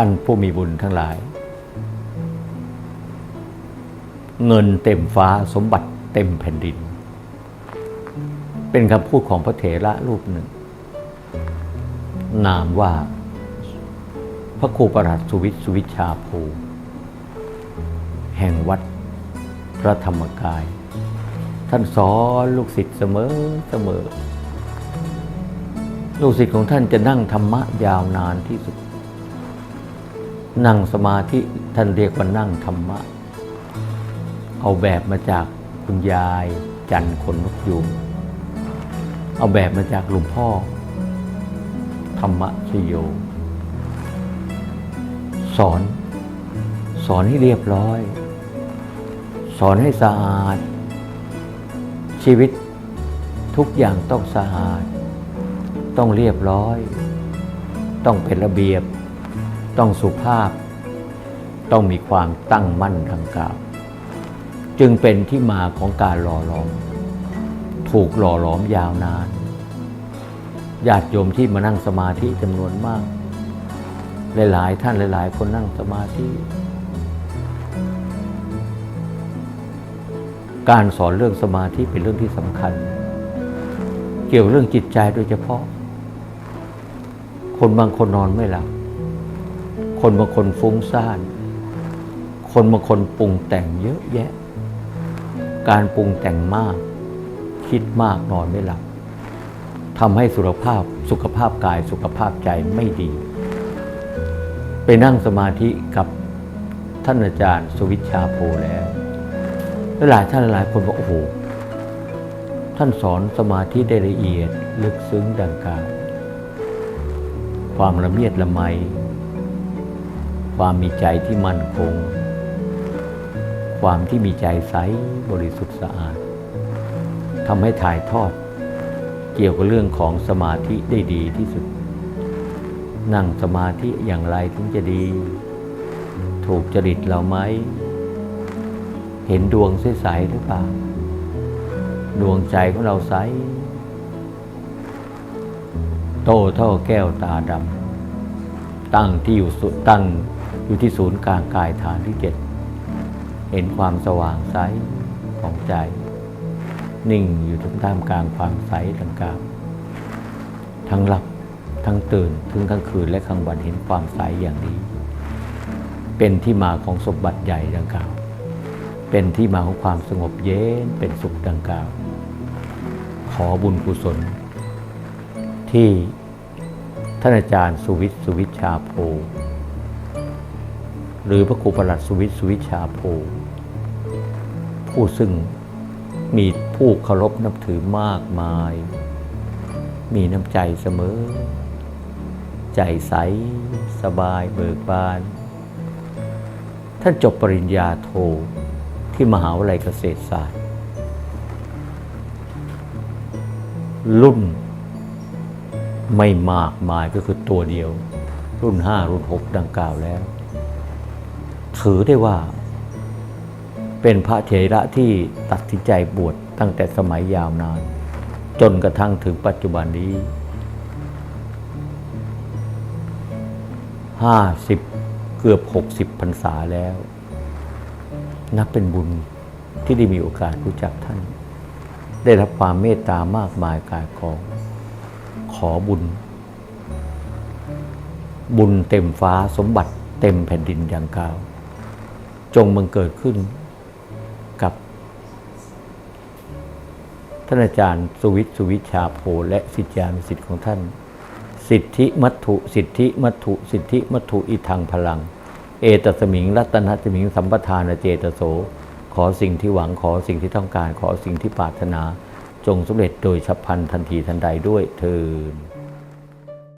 ท่านผู้มีบุญทั้งหลาย เงินเต็มฟ้าสมบัติเต็มแผ่นดิน เป็นคำพูดของพระเถระรูปหนึ่ง นามว่า พระครูประหลัดสุวิทสุวิชาภู แห่งวัดพระธรรมกาย ท่านสอนลูกศิษย์เสมอเสมอลูกศิษย์ของท่านจะนั่งธรรมะยาวนานที่สุด นั่งสมาธิท่านเรียกว่านั่งธรรมะ เอาแบบมาจากคุณยายจันคนนกยูงเอาแบบมาจากหลวงพ่อ ธรรมะชโย สอน สอนให้เรียบร้อย สอนให้สะอาด ชีวิตทุกอย่างต้องสะอาด ต้องเรียบร้อย ต้องเป็นระเบียบ ต้องสุภาพ ต้องมีความตั้งมั่นดังกล่าว จึงเป็นที่มาของการหล่อหลอม ถูกหล่อหลอมยาวนานญาติโยมที่มานั่งสมาธิจำนวนมาก หลาย ๆ ท่านหลาย ๆ คนนั่งสมาธิ การสอนเรื่องสมาธิเป็นเรื่องที่สำคัญ เกี่ยวเรื่องจิตใจโดยเฉพาะ คนบางคนนอนไม่หลับ คนบางคนฟุ้งซ่าน คนบางคนปรุงแต่งเยอะแยะ การปรุงแต่งมาก คิดมากนอนไม่หลับทำให้สุขภาพสุขภาพกายสุขภาพใจไม่ดี ไปนั่งสมาธิกับท่านอาจารย์สุวิชชาโพแล้วหลายท่านหลายคนบอกโอ้โหท่านสอนสมาธิได้ละเอียดลึกซึ้งดังกล่าวความละเมียดละไม ความมีใจที่มั่นคง ความที่มีใจใสบริสุทธิ์สะอาดทำให้ถ่ายทอด เกี่ยวกับเรื่องของสมาธิได้ดีที่สุด นั่งสมาธิอย่างไรถึงจะดี ถูกจริตเราไหม เห็นดวงใสๆหรือเปล่า ดวงใจของเราใส โตเท่าแก้วตาดำตั้งที่อยู่สุดตั้ง อยู่ที่ศูนย์กลางกายฐานที่เจ็ดเห็นความสว่างใสของใจ นิ่งอยู่ทุกท่ามกลางความใสดังกล่าวทั้งหลับทั้งตื่นถึงกลางคืนและกลางวันเห็นความใสอย่างนี้ เป็นที่มาของสมบัติใหญ่ดังกล่าว เป็นที่มาของความสงบเย็นเป็นสุขดังกล่าว ขอบุญกุศล ที่ท่านอาจารย์สุวิทย์สุวิชชาโพ หรือพระครูประหลัดสุวิทสุวิชชาโพผู้ซึ่งมีผู้เคารพนับถือมากมาย มีน้ำใจเสมอ ใจใส สบายเบิกบาน ท่านจบปริญญาโทที่มหาวิทยาลัยเกษตรศาสตร์ รุ่นไม่มากมายก็คือตัวเดียว รุ่นห้ารุ่นหกดังกล่าวแล้ว ถือได้ว่า เป็นพระเถระที่ตัดสินใจบวชตั้งแต่สมัยยาวนาน จนกระทั่งถึงปัจจุบันนี้ห้าสิบเกือบหกสิบพรรษาแล้ว นับเป็นบุญที่ได้มีโอกาสรู้จักท่าน ได้รับความเมตตามากมายกายกอง ขอบุญ บุญเต็มฟ้าสมบัติเต็มแผ่นดินอย่างกล่าว จงบังเกิดขึ้นกับ ท่านอาจารย์สุวิทย์สุวิชชาโพและสิทธิานุสิทธิ์ของท่าน สิทธิมัตถุ สิทธิมัตถุ สิทธิมัตถุอิทังพลัง เอตสมิง รัตนสมิง สัมปทานเจตโส ขอสิ่งที่หวังขอสิ่งที่ต้องการขอสิ่งที่ปรารถนา จงสำเร็จโดยฉับพลันทันทีทันใดด้วยเทิน